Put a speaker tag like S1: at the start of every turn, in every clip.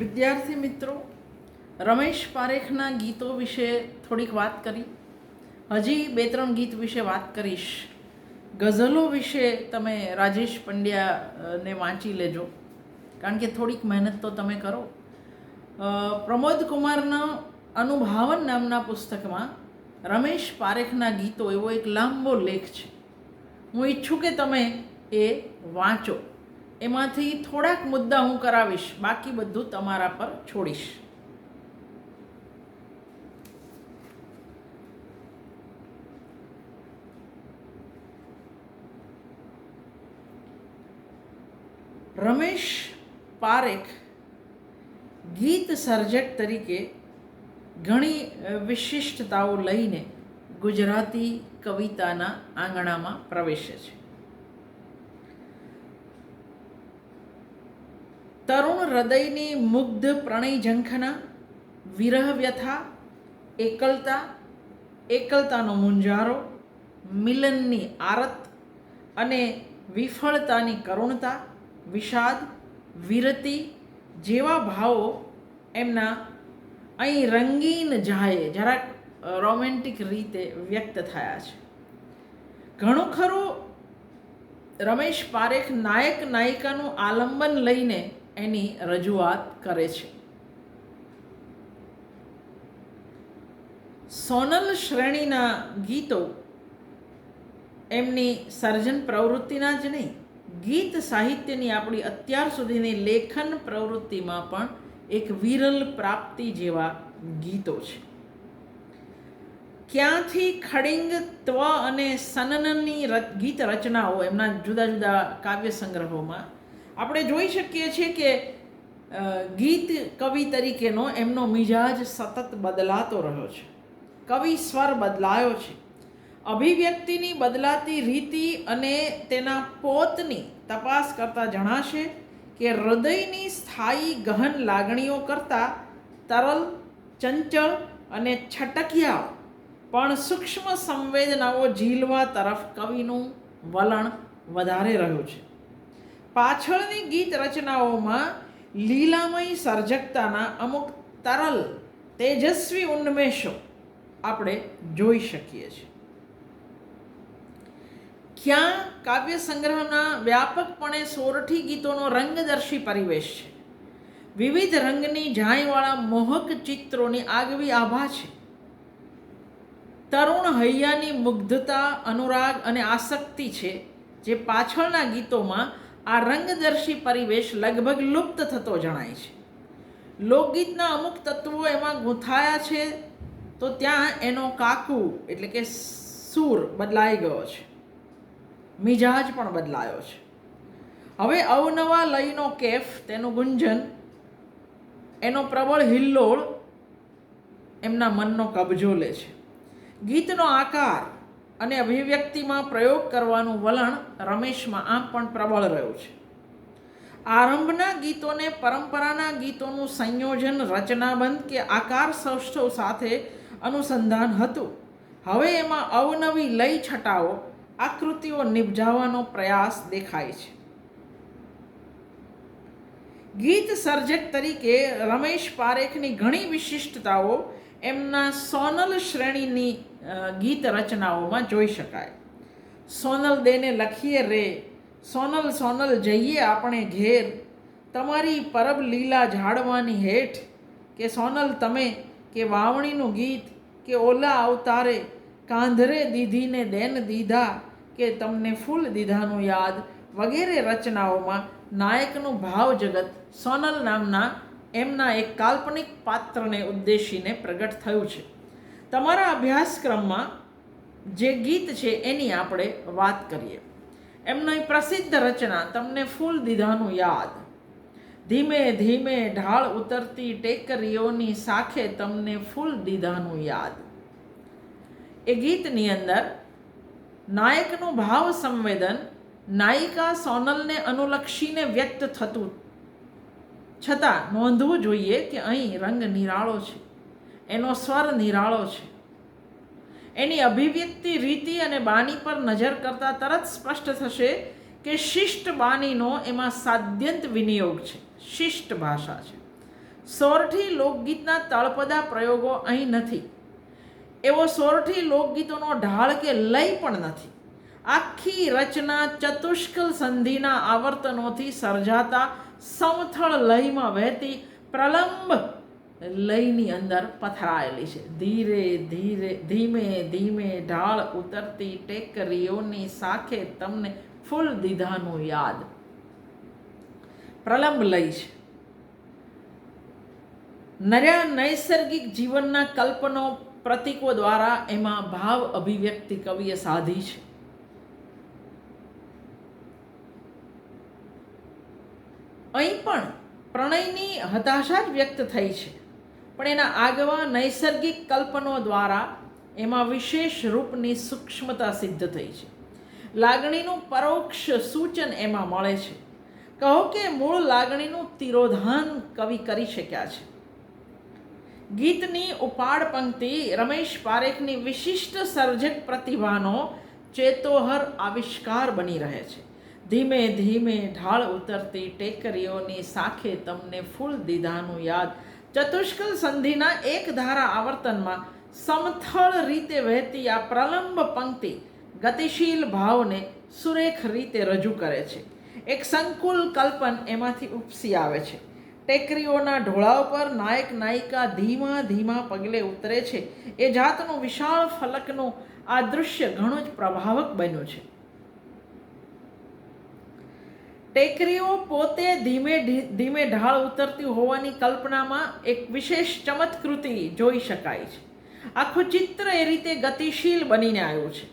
S1: વિદ્યાર્થી મિત્રો, રમેશ પારેખના ગીતો વિશે થોડીક વાત કરી. હજી બે ત્રણ ગીત વિશે વાત કરીશ. ગઝલો વિશે તમે રાજેશ પંડ્યાને વાંચી લેજો. કારણ કે થોડીક મહેનત તો તમે કરો. પ્રમોદ કુમારના અનુભાવન નામના પુસ્તકમાં રમેશ પારેખના ગીતો એવો એક લાંબો લેખ છે. હું ઈચ્છું કે તમે એ વાંચો. એમાંથી થોડાક મુદ્દા હું કરાવીશ, બાકી બધું તમારા પર છોડીશ. રમેશ પારેખ ગીત સર્જક તરીકે ઘણી વિશિષ્ટતાઓ લઈને ગુજરાતી કવિતાના આંગણામાં પ્રવેશે છે તરુણ હૃદયની મુગ્ધ પ્રણય ઝંખના, વિરહ વ્યથા, એકલતા, એકલતાનો મુંજારો મિલનની આરત અને વિફળતાની કરુણતા, વિષાદ, વિરતિ જેવા ભાવો એમના અહીં રંગીન જાય, જરાક રોમેન્ટિક રીતે વ્યક્ત થયા છે. ઘણું ખરું રમેશ પારેખ નાયક નાયિકાનું આલંબન લઈને એની રજૂઆત કરે છે. સોનલ શ્રેણીના ગીતો એમની સર્જન પ્રવૃત્તિના જ નહીં, ગીત સાહિત્યની આપણી અત્યાર સુધીની લેખન પ્રવૃત્તિમાં પણ એક વિરલ પ્રાપ્તિ જેવા ગીતો છે. ક્યાંથી ખડિંગ ત્વ અને સનનની ગીત રચનાઓ એમના જુદા જુદા કાવ્ય સંગ્રહોમાં આપણે જોઈ શકીએ છીએ કે ગીત કવિ તરીકેનો એમનો મિજાજ સતત બદલાતો રહ્યો છે. કવિ સ્વર બદલાયો છે. અભિવ્યક્તિની બદલાતી રીતિ અને તેના પોતની તપાસ કરતાં જણાશે કે હૃદયની સ્થાયી ગહન લાગણીઓ કરતાં તરલ, ચંચળ અને છટકિયા પણ સૂક્ષ્મ સંવેદનાઓ ઝીલવા તરફ કવિનું વલણ વધારે રહ્યું છે. પાછળની ગીત રચનાઓમાં લીલામય સર્જકતાના અમુક તરલ તેજસ્વી ઉન્મેષો આપણે જોઈ શકીએ છીએ. ક્યાં કાવ્ય સંગ્રહના વ્યાપકપણે સોરઠી ગીતોનો રંગદર્શી પરિવેશ છે. વિવિધ રંગની ઝાંયવાળા મોહક ચિત્રોની આગવી આભા છે. તરુણ હૈયાની મુગ્ધતા, અનુરાગ અને આસક્તિ છે, જે પાછળના ગીતોમાં આ રંગદર્શી પરિવેશ લગભગ લુપ્ત થતો જણાય છે. લોકગીતના અમુક તત્વો એમાં ગૂંથાયા છે, તો ત્યાં એનો કાકુ એટલે કે સૂર બદલાઈ ગયો છે. મિજાજ પણ બદલાયો છે. હવે અવનવા લયનો કેફ, તેનું ગુંજન, એનો પ્રબળ હિલ્લોળ એમના મનનો કબજો લે છે. ગીતનો આકાર અને અભિવ્યક્તિમાં પ્રયોગ કરવાનું વલણ રમેશમાં આમ પણ પ્રબળ રહ્યું છે. આરંભના ગીતોને પરંપરાના ગીતોનું સંયોજન, રચનાબંધ કે આકાર સૌષ્ઠવ સાથે અનુસંધાન હતું. હવે એમાં અવનવી લય છટાઓ આકૃતિઓ નિપજાવવાનો પ્રયાસ દેખાય છે. ગીત સર્જક તરીકે રમેશ પારેખની ઘણી વિશિષ્ટતાઓ એમના સોનલ શ્રેણીની ગીત રચનાઓમાં જોઈ શકાય. સોનલ દેને લખીએ રે, સોનલ સોનલ જઈએ આપણે ઘેર. તમારી પરબ લીલા ઝાડવાની હેઠ કે સોનલ તમે કે વાવણીનું ગીત કે ઓલા અવતારે કાંધરે દીધીને દેન દીધા કે તમને ફૂલ દીધાનું યાદ વગેરે રચનાઓમાં નાયકનું ભાવ જગત સોનલ નામના એમના એક કાલ્પનિક પાત્રને ઉદ્દેશીને પ્રગટ થયું છે. તમારા અભ્યાસક્રમમાં જે ગીત છે એની આપણે વાત કરીએ. એમની પ્રસિદ્ધ રચના તમને ફૂલ દીધાનું યાદ. ધીમે ધીમે ઢાળ ઉતરતી ટેકરીઓની સાખે તમને ફૂલ દીધાનું યાદ. એ ગીતની અંદર નાયકનું ભાવ સંવેદન, નાયિકા સોનલને અનુલક્ષીને વ્યક્ત થતું છતાં નોંધવું જોઈએ કે અહીં રંગ નિરાળો છે. એનો સ્વર નિરાળો છે. એની અભિવ્યક્તિ રીતિ અને બાની પર નજર કરતાં તરત સ્પષ્ટ થશે કે શિષ્ટ બાનીનો એમાં સાદ્યંત વિનિયોગ છે. શિષ્ટ ભાષા છે. સોરઠી લોકગીતના તળપદા પ્રયોગો અહીં નથી. એવો સોરઠી લોકગીતોનો ઢાળ કે લય પણ નથી. આખી રચના ચતુષ્કલ સંધિના આવર્તનોથી સર્જાતા સમથળ લયમાં વહેતી પ્રલંબ લયની અંદર પથરાયેલી છે. ધીરે ધીરે, ધીમે ધીમે ઢાળ ઉતરતી ટેકરીઓની સાખે તમને ફૂલ દીધાનું યાદ. પ્રલંબ લય છે. નર્યા નૈસર્ગિક જીવનના કલ્પનો પ્રતીકો દ્વારા એમાં ભાવ અભિવ્યક્તિ કવિએ સાધી છે. અહીં પણ પ્રણયની હતાશા જ વ્યક્ત થઈ છે. પણ એના આગવા નૈસર્ગિક કલ્પનો દ્વારા એમાં વિશેષ રૂપની સૂક્ષ્મતા સિદ્ધ થઈ છે. લાગણીનું પરોક્ષ સૂચન એમાં મળે છે. કહો કે મૂળ લાગણીનું તિરોધાન કવિ કરી શક્યા છે. ગીતની ઉપાડ પંક્તિ રમેશ પારેખની વિશિષ્ટ સર્જક પ્રતિભાનો ચેતોહર આવિષ્કાર બની રહે છે. ધીમે ધીમે ઢાળ ઉતરતી ટેકરીઓની સાખે તમને ફૂલ દીધાનું યાદ. ચતુષ્કલ સંધિના એક ધારા આવર્તનમાં સમથળ રીતે વહેતી આ પ્રલંબ પંક્તિ ગતિશીલ ભાવને સુરેખ રીતે રજૂ કરે છે. એક સંકુલ કલ્પન એમાંથી ઉપસી આવે છે. ટેકરીઓના ઢોળાવ પર નાયક નાયિકા ધીમા ધીમા પગલે ઉતરે છે. એ જાતનું વિશાળ ફલકનું આ દૃશ્ય ઘણું જ પ્રભાવક બન્યું છે. ટેકરીઓ પોતે ધીમે ધીમે ઢાળ ઉતરતી હોવાની કલ્પનામાં એક વિશેષ ચમત્કૃતિ જોઈ શકાય છે. આખું ચિત્ર એ રીતે ગતિશીલ બનીને આવ્યું છે.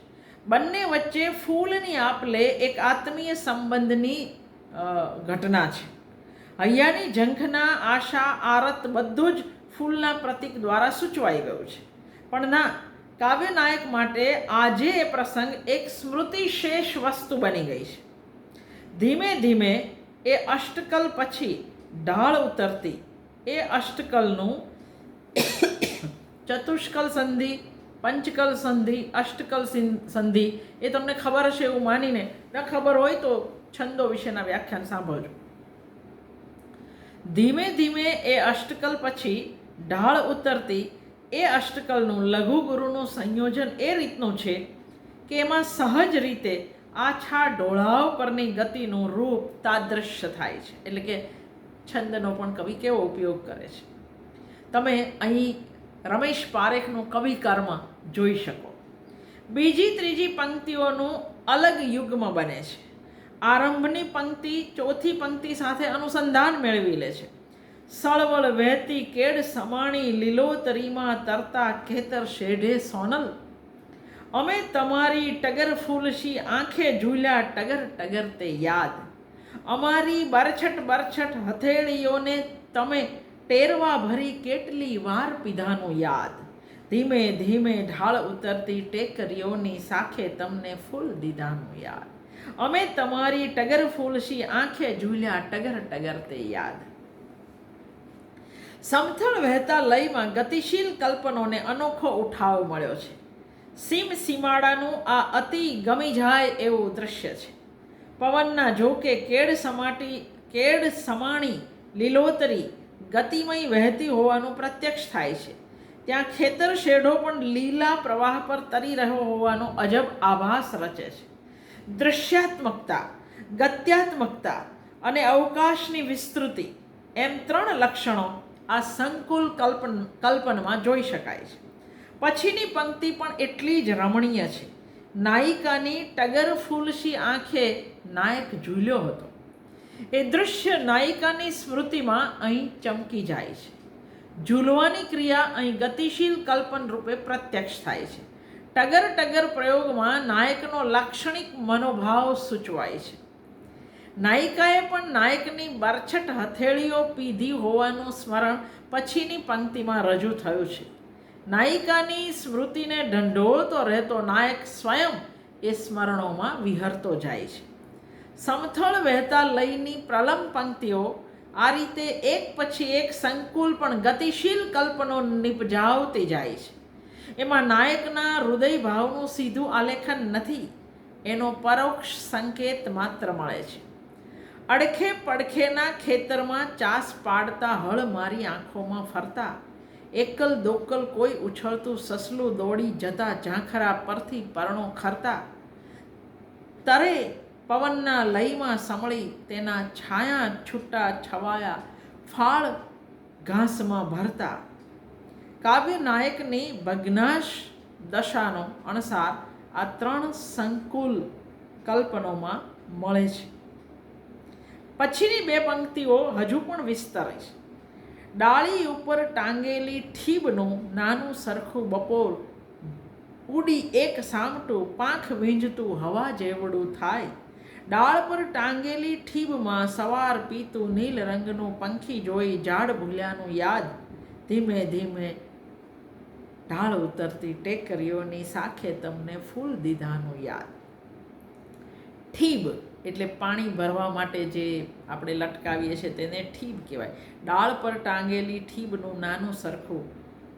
S1: બંને વચ્ચે ફૂલની આપલે એક આત્મીય સંબંધની ઘટના છે. હૈયાની ઝંખના આશા, આરત બધું જ ફૂલના પ્રતીક દ્વારા સૂચવાઈ ગયું છે. પણ ના, કાવ્યનાયક માટે આજે એ પ્રસંગ એક સ્મૃતિશેષ વસ્તુ બની ગઈ છે. ધીમે ધીમે એ અષ્ટકલ પછી ઢાળ ઉતરતી. એ અષ્ટકલનું ચતુષ્કલ સંધિ, પંચકલ સંધિ, અષ્ટકલ સંધિ, એ તમને ખબર હશે એવું માનીને ન ખબર હોય તો છંદો વિશેના વ્યાખ્યાન સાંભળજો. ધીમે ધીમે એ અષ્ટકલ પછી ઢાળ ઉતરતી, એ અષ્ટકલનું લઘુ ગુરુનું સંયોજન એ રીતનું છે કે એમાં સહજ રીતે આછા ડોળાવ પરની ગતિનું રૂપ તાદૃશ્ય થાય છે. એટલે કે છંદનો પણ કવિ કેવો ઉપયોગ કરે છે? તમે અહીં રમેશ પારેખનું કવિ કર્મ જોઈ શકો. બીજી ત્રીજી પંક્તિઓનું અલગ યુગ્મ બને છે. આરંભની પંક્તિ ચોથી પંક્તિ સાથે અનુસંધાન મેળવી લે છે. સળવળ વહેતી કેડ સમાણી લીલોતરીમાં તરતા ખેતર શેઢે સોનલ અમે તમારી ટગર ફૂલશી આંખે ઝૂલ્યા ટગર ટગર તે યાદ. અમારી બરછટ બરછટ હથેળીઓને તમે ટેરવા ભરી કેટલી વાર પીધાનું યાદ. ધીમે ધીમે ઢાળ ઉતરતી ટેકરીઓની સાખે તમને ફૂલ દીધાનું યાદ. અમે તમારી ટગર ફૂલશી આંખે ઝૂલ્યા ટગર ટગર તે યાદ. સમથળ વહેતા લયમાં ગતિશીલ કલ્પનોને અનોખો ઉઠાવ મળ્યો છે. સીમ સીમાડાનું આ અતિ ગમી જાય એવું દૃશ્ય છે. પવનના જોકે કેડ સમાટી, કેડ સમાણી, લીલોતરી, ગતિમય વહેતી હોવાનું પ્રત્યક્ષ થાય છે. ત્યાં ખેતર શેઢો પણ લીલા પ્રવાહ પર તરી રહ્યો હોવાનો અજબ આભાસ રચે છે. દૃશ્યાત્મકતા ગત્યાત્મકતા અને અવકાશની વિસ્તૃતિ એમ ત્રણ લક્ષણો આ સંકુલ કલ્પન, કલ્પનમાં જોઈ શકાય છે. પછીની પંક્તિ પણ એટલી જ રમણીય છે. નાયિકાની ટગર ફૂલશી આંખે નાયક ઝૂલ્યો હતો. એ દૃશ્ય નાયિકાની સ્મૃતિમાં અહીં ચમકી જાય છે. ઝૂલવાની ક્રિયા અહીં ગતિશીલ કલ્પન રૂપે પ્રત્યક્ષ થાય છે. ટગર ટગર પ્રયોગમાં નાયકનો લાક્ષણિક મનોભાવ સૂચવાય છે. નાયિકાએ પણ નાયકની બરછટ હથેળીઓ પીધી હોવાનું સ્મરણ પછીની પંક્તિમાં રજૂ થયું છે. નાયિકાની સ્મૃતિને ઢંઢોળતો રહેતો નાયક સ્વયં એ સ્મરણોમાં વિહરતો જાય છે. સમથળ વહેતા લયની પ્રલમ પંક્તિઓ આ રીતે એક પછી એક સંકુલ પણ ગતિશીલ કલ્પનો નિપજાવતી જાય છે. એમાં નાયકના હૃદય ભાવનું સીધું આલેખન નથી, એનો પરોક્ષ સંકેત માત્ર મળે છે. અડખે પડખેના ખેતરમાં ચાસ પાડતા હળ મારી આંખોમાં ફરતા એકલ દોકલ કોઈ ઉછળતું સસલું દોડી જતા ઝાંખરા પરથી પરણો ખરતા. તરે પવનના લયમાં સમળી તેના છાયા છૂટા છવાયા ફાળ ઘાસમાં ભરતા. કાવ્ય નાયકની ભગ્નાશ દશાનો અણસાર આ ત્રણ સંકુલ કલ્પનોમાં મળે છે. પછીની બે પંક્તિઓ હજુ પણ વિસ્તરે છે. ડાળી ઉપર ટાંગેલી ઠીબનું નાનું સરખું બપોર ઉડી એક સામટું પાંખ વીંજતું હવા જેવડું થાય. ડાળ પર ટાંગેલી ઠીબમાં સવાર પીતું નીલ રંગનું પંખી જોઈ ઝાડ ભૂલ્યાનું યાદ. ધીમે ધીમે ઢાળ ઉતરતી ટેકરીઓની સાખે તમને ફૂલ દીધાનું યાદ. ઠીબ એટલે પાણી ભરવા માટે જે આપણે લટકાવીએ છીએ તેને ઠીબ કહેવાય. ડાળ પર ટાંગેલી ઠીબનું નાનું સરખું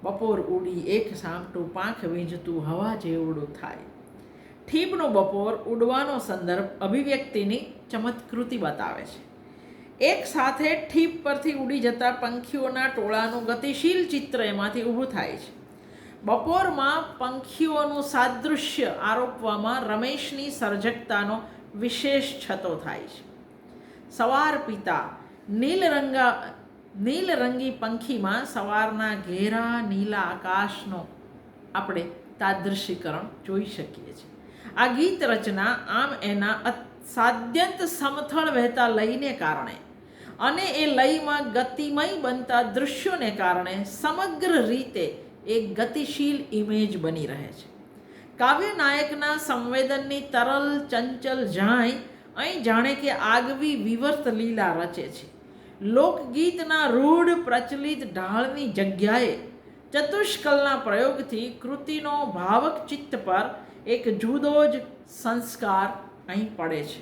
S1: બપોર ઉડી એક સામટું પાંખ વીંજતું હવા જેવડું થાય. ઠીબનો બપોર ઉડવાનો સંદર્ભ અભિવ્યક્તિની ચમત્કૃતિ બતાવે છે. એક સાથે ઠીપ પરથી ઉડી જતા પંખીઓના ટોળાનું ગતિશીલ ચિત્ર એમાંથી ઊભું થાય છે. બપોરમાં પંખીઓનું સાદૃશ્ય આરોપવામાં રમેશની સર્જકતાનો વિશેષ છતો થાય છે. સવાર પિતા નીલ રંગા નીલ પંખીમાં સવારના ઘેરા નીલા આકાશનો આપણે તાદૃશીકરણ જોઈ શકીએ છીએ. આ ગીત રચના આમ એના સાદ્યંત સમથળ વહેતા લયને કારણે અને એ લયમાં ગતિમય બનતા દૃશ્યોને કારણે સમગ્ર રીતે એક ગતિશીલ ઇમેજ બની રહે છે. કાવ્ય નાયકના સંવેદનની તરલ ચંચલ જાય અહીં જાણે કે આગવી વિવર્ત લીલા રચે છે. લોકગીતના રૂઢ પ્રચલિત ઢાળની જગ્યાએ ચતુષ્કલના પ્રયોગથી કૃતિનો ભાવક ચિત્ત પર એક જુદો જ સંસ્કાર અહીં પડે છે.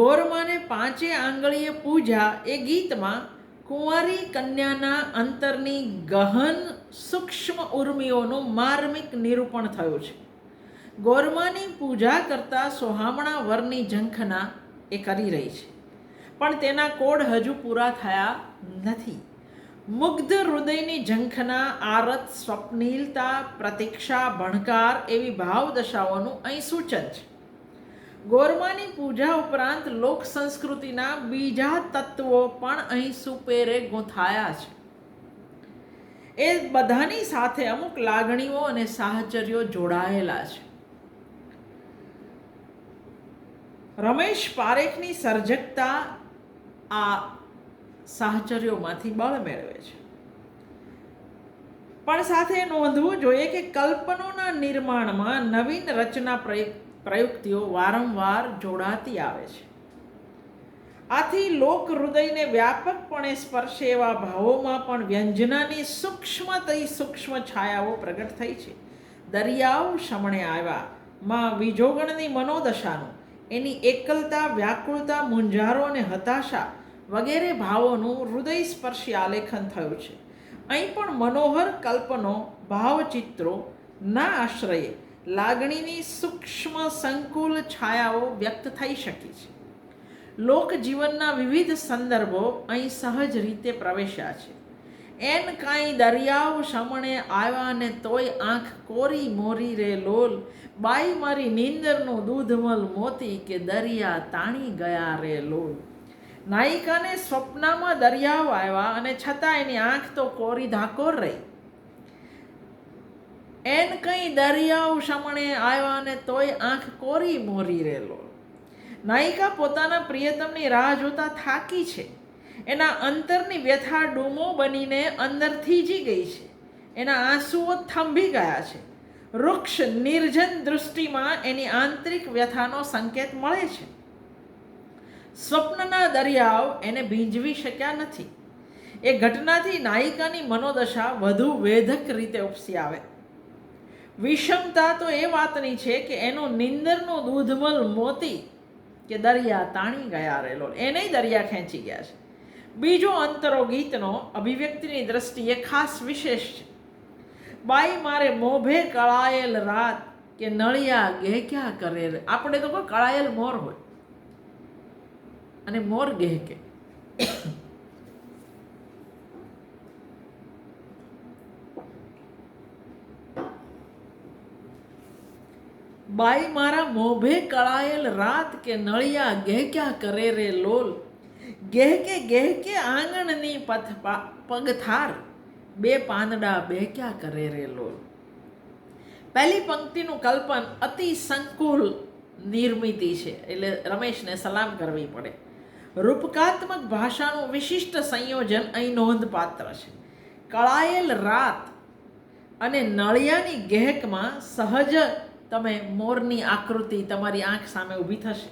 S1: ગોરમાને પાંચે આંગળીએ પૂજા એ ગીતમાં કુંવારી કન્યાના અંતરની ગહન સૂક્ષ્મ ઉર્મિઓનું માર્મિક નિરૂપણ થયું છે. ગોરમાની પૂજા કરતા સોહામણા વરની ઝંખના એ કરી રહી છે. પણ તેના કોડ હજુ પૂરા થયા નથી. મુગ્ધ હૃદયની ઝંખના આરત, સ્વપ્નિલતા, પ્રતીક્ષા, ભણકાર એવી ભાવદશાઓનું અહીં સૂચન છે. ગોરમાની પૂજા ઉપરાંત લોક સંસ્કૃતિના બીજા તત્વો પણ અહીં સુપેરે ગોથાયા છે. એ બધાની સાથે અમુક લાગણીઓ અને સાહચર્યો જોડાયેલા છે. રમેશ પારેખની સર્જકતા આ સાહચર્યોમાંથી બળ મેળવે છે. પણ સાથે નોંધવું જોઈએ કે કલ્પનોના નિર્માણમાં નવીન રચના પ્રયુક્ત પ્રયુક્તિઓ વારંવાર જોડાતી આવે છે. આથી લોક હૃદયને વ્યાપકપણે સ્પર્શે એવા ભાવોમાં પણ વ્યંજનાની સૂક્ષ્મતઈ સૂક્ષ્મ છાયાઓ પ્રગટ થઈ છે. દરિયાઓ શમણે આવ્યા. માં વિજોગણની મનોદશાનું, એની એકલતા, વ્યાકુળતા, મૂંઝારો અને હતાશા વગેરે ભાવોનું હૃદય સ્પર્શી આલેખન થયું છે. અહીં પણ મનોહર કલ્પનો, ભાવચિત્રો, ના આશ્રયે લાગણીની સૂક્ષ્મ સંકુલ છાયાઓ વ્યક્ત થઈ શકી છે. લોકજીવનના વિવિધ સંદર્ભો અહીં સહજ રીતે પ્રવેશ્યા છે. એન કાંઈ દરિયાઓ શમણે આવ્યા ને તોય આંખ કોરી મોરી રે લોલ, બાઈ મારી નીંદરનું દૂધમલ મોતી કે દરિયા તાણી ગયા રે લોલ. નાયિકાને સ્વપ્નમાં દરિયાઓ આવ્યા અને છતાં એની આંખ તો કોરી ધાકોર રહી. એન કંઈ દરિયાઓ શમણે આવ્યા ને તોય આંખ કોરી મોરી રહેલો. નાયિકા પોતાના પ્રિયતમની રાહ જોતા થાકી છે. એના અંતરની વ્યથા ડૂમો બનીને અંદર થીજી ગઈ છે. એના આંસુઓ થંભી ગયા છે. વૃક્ષ નિર્જન દૃષ્ટિમાં એની આંતરિક વ્યથાનો સંકેત મળે છે. સ્વપ્નના દરિયાઓ એને ભીંજવી શક્યા નથી. એ ઘટનાથી નાયિકાની મનોદશા વધુ વેધક રીતે ઉપસી આવે. વિષમતા તો એ વાતની છે કે એનો નિંદરનો દૂધમલ મોતી કે દરિયા તાણી ગયા રહેલો. એને દરિયા ખેંચી ગયા છે. બીજો અંતરો ગીતનો અભિવ્યક્તિની દ્રષ્ટિએ ખાસ વિશેષ છે. બાઈ મારે મોભે કળાયેલ રાત કે નળિયા ગહેક્યા ક્યાં કરે આપણે તો કોઈ કળાયેલ મોર હોય. અને મોર ગેહ બાઈ મારા મોભે કળાયેલ રાત કે નળિયા ગેહક્યા કરે રે લોલ. ગેહ કે ગેહ કે આંગણની પથ પગથાર. બે પાંદડા બે કરે રે લોલ. પહેલી પંક્તિનું કલ્પન અતિ સંકુલ નિર્મિતિ છે, એટલે રમેશને સલામ કરવી પડે. રૂપકાત્મક ભાષાનું વિશિષ્ટ સંયોજન અહીં નોંધપાત્ર છે. કળાયેલ રાત અને નળિયાની ગહેકમાં સહજ તમે મોરની આકૃતિ તમારી આંખ સામે ઊભી થશે.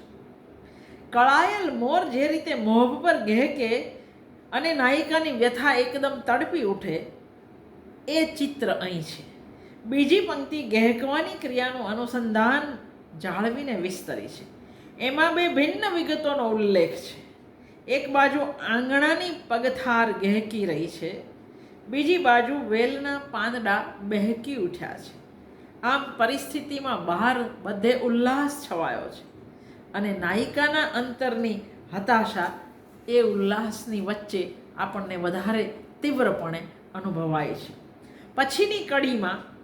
S1: કળાયેલ મોર જે રીતે મોભ પર ગહેકે અને નાયિકાની વ્યથા એકદમ તડપી ઉઠે, એ ચિત્ર અહીં છે. બીજી પંક્તિ ગહેકવાની ક્રિયાનું અનુસંધાન જાળવીને વિસ્તરી છે. એમાં બે ભિન્ન વિગતોનો ઉલ્લેખ છે. એક બાજુ આંગણાની પગથાર ગહેકી રહી છે. બીજી બાજુ વેલના પાંદડા બહેકી ઉઠ્યા છે. આમ પરિસ્થિતિમાં બહાર બધે ઉલ્લાસ છવાયો છે. અને નાયિકાના અંતરની હતાશા એ ઉલ્લાસની વચ્ચે આપણને વધારે તીવ્રપણે અનુભવાય છે. પછીની કડીમાં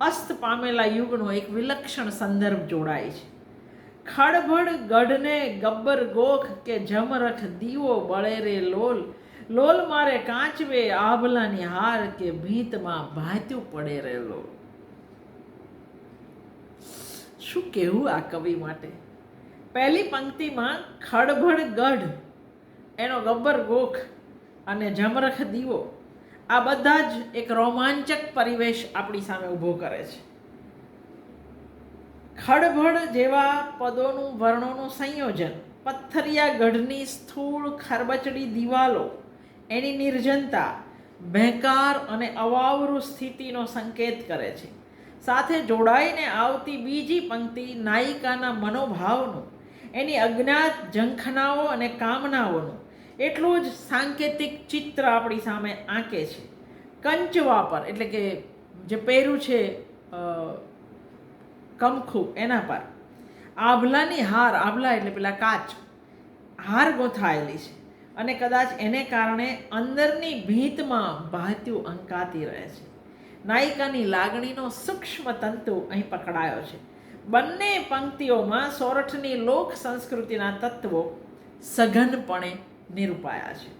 S1: અસ્ત પામેલા યુગનો એક વિલક્ષણ સંદર્ભ જોડાય છે. ખડભડ ગઢને ગબ્બર ગોખ કે જમરખ દીવો બળે રે લોલ લોલ મારે કાચવે આભલાની હાર કે ભીતમાં ભાત્યું પડે રે લોલ. શું કહેવું આ કવિ માટે? પહેલી પંક્તિમાં ખડભડ ગઢ, એનો ગબ્બર ગોખ અને જમરખ દીવો, આ બધા જ એક રોમાંચક પરિવેશ આપણી સામે ઊભો કરે છે. ખડભડ જેવા પદોનું વર્ણોનું સંયોજન, પથ્થરિયા ગઢની સ્થૂળ ખરબચડી દિવાલો, એની નિર્જનતા, ભેંકાર અને અવાવરૂ સ્થિતિનો સંકેત કરે છે. સાથે જોડાઈને આવતી બીજી પંક્તિ નાયિકાના મનોભાવનું, એની અજ્ઞાત ઝંખનાઓ અને કામનાઓનું. એટલું જ સાંકેતિક ચિત્ર આપણી સામે આંકે છે. કંચવા પર એટલે કે જે પહેર્યું છે કમખું એના પર. આભલાની હાર, આભલા એટલે પેલા કાચ, હાર ગોથાયેલી છે. અને કદાચ એને કારણે અંદરની ભીતમાં ભાત્યું અંકાતી રહે છે. નાયિકાની લાગણીનો સૂક્ષ્મ તંતુ અહીં પકડાયો છે. બંને પંક્તિઓમાં સોરઠની લોક સંસ્કૃતિના તત્વો સઘનપણે નિરૂપાયા છે.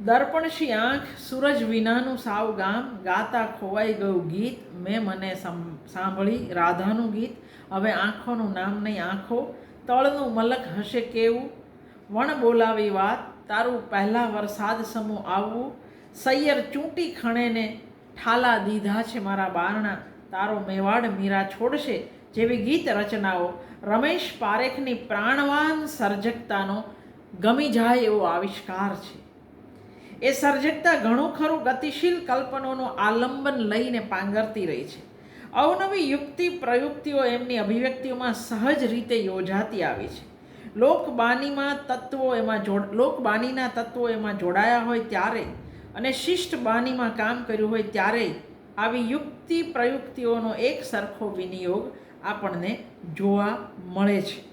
S1: દર્પણશી આંખ સૂરજ વિનાનું સાવ ગામ ગાતા ખોવાઈ ગયું ગીત, મેં મને સાંભળી રાધાનું ગીત. હવે આંખોનું નામ નહીં આંખો, તળનું મલક હશે કેવું? વણ બોલાવી વાત, તારું પહેલાં વરસાદ સમૂહ આવવું. સૈયર ચૂંટી ખણેને ઠાલા દીધા છે મારા બારણા. તારો મેવાડ મીરા છોડશે જેવી ગીત રચનાઓ. રમેશ પારેખની પ્રાણવાન સર્જકતાનો ગમી જાય એવો આવિષ્કાર છે. એ સર્જકતા ઘણું ખરું ગતિશીલ કલ્પનોનું આલંબન લઈને પાંગરતી રહી છે. અવનવી યુક્તિ પ્રયુક્તિઓ એમની અભિવ્યક્તિઓમાં સહજ રીતે યોજાતી આવી છે. લોકબાનીમાં તત્વો એમાં જોડ, લોકબાનીના તત્વો એમાં જોડાયા હોય ત્યારે અને શિષ્ટ બાનીમાં કામ કર્યું હોય ત્યારે આવી યુક્તિ પ્રયુક્તિઓનો એક સરખો વિનિયોગ આપણને જોવા મળે છે.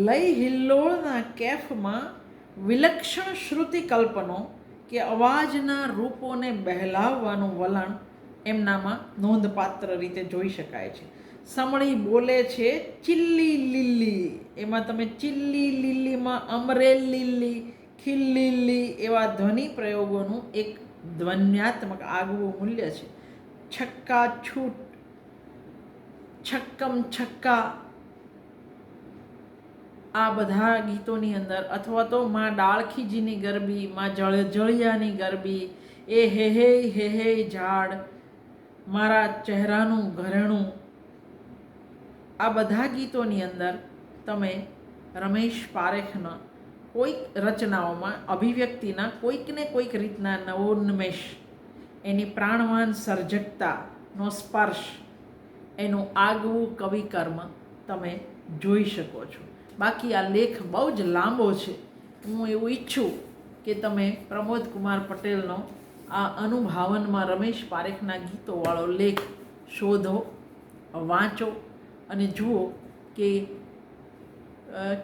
S1: લય હિલ્લોળના કેફમાં વિલક્ષણ શ્રુતિ કલ્પનો કે અવાજના રૂપોને બહેલાવવાનું વલણ એમનામાં નોંધપાત્ર રીતે જોઈ શકાય છે. સમણી બોલે છે, ચિલ્લી લીલી એમાં તમે ચિલ્લી લીલીમાં અમરેલ લીલી ખિલ્લીલી એવા ધ્વનિ પ્રયોગોનું એક ધ્વન્યાત્મક આગવું મૂલ્ય છે. છક્કા છૂટ, છક્કમ છક્કા આ બધા ગીતોની અંદર, અથવા તો માં ડાળખીજીની ગરબી, માં જળ, જળિયાની ગરબી, એ હે હે હે હે ઝાડ, મારા ચહેરાનું ઘરેણું. આ બધા ગીતોની અંદર તમે રમેશ પારેખના કોઈક રચનાઓમાં, અભિવ્યક્તિના કોઈકને કોઈક રીતના નવોન્મેષ એની પ્રાણવાન સર્જકતાનો સ્પર્શ, એનું આગવું કવિકર્મ તમે જોઈ શકો છો. બાકી આ લેખ બહુ જ લાંબો છે. હું એવું ઈચ્છું કે તમે પ્રમોદ કુમાર પટેલનો આ અનુભાવનમાં રમેશ પારેખના ગીતોવાળો લેખ શોધો, વાંચો અને જુઓ કે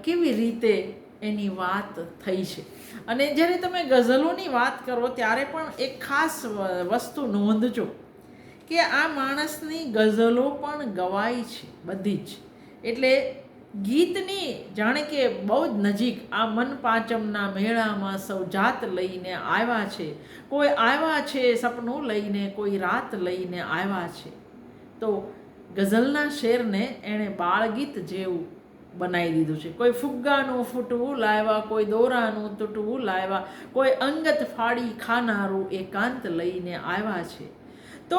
S1: કેવી રીતે એની વાત થઈ છે. અને જ્યારે તમે ગઝલોની વાત કરો ત્યારે પણ એક ખાસ વસ્તુ નોંધજો કે આ માણસની ગઝલો પણ ગવાય છે, બધી જ. એટલે ગીતની જાણે કે બહુ જ નજીક આ મન પાંચમના મેળામાં સૌ જાત લઈને આવ્યા છે. કોઈ આવ્યા છે સપનું લઈને, કોઈ રાત લઈને આવ્યા છે. તો ગઝલના શેરને એણે બાળગીત જેવું બનાવી દીધું છે. કોઈ ફુગ્ગાનું ફૂટવું લાવ્યા, કોઈ દોરાનું તૂટવું લાવ્યા, કોઈ અંગત ફાડી ખાનારું એકાંત લઈને આવ્યા છે. તો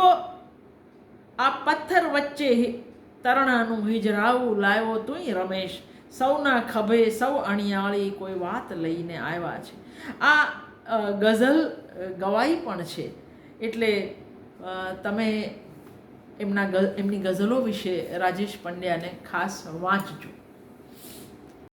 S1: આ પથ્થર વચ્ચે તરણાનું હિજરાવું લાવ્યો તુંય રમેશ. સૌના ખભે સૌ અણિયાળી કોઈ વાત લઈને આવ્યા છે. આ ગઝલ ગવાઈ પણ છે. એટલે તમે એમના એમની ગઝલો વિશે રાજેશ પંડ્યાને ખાસ વાંચજો.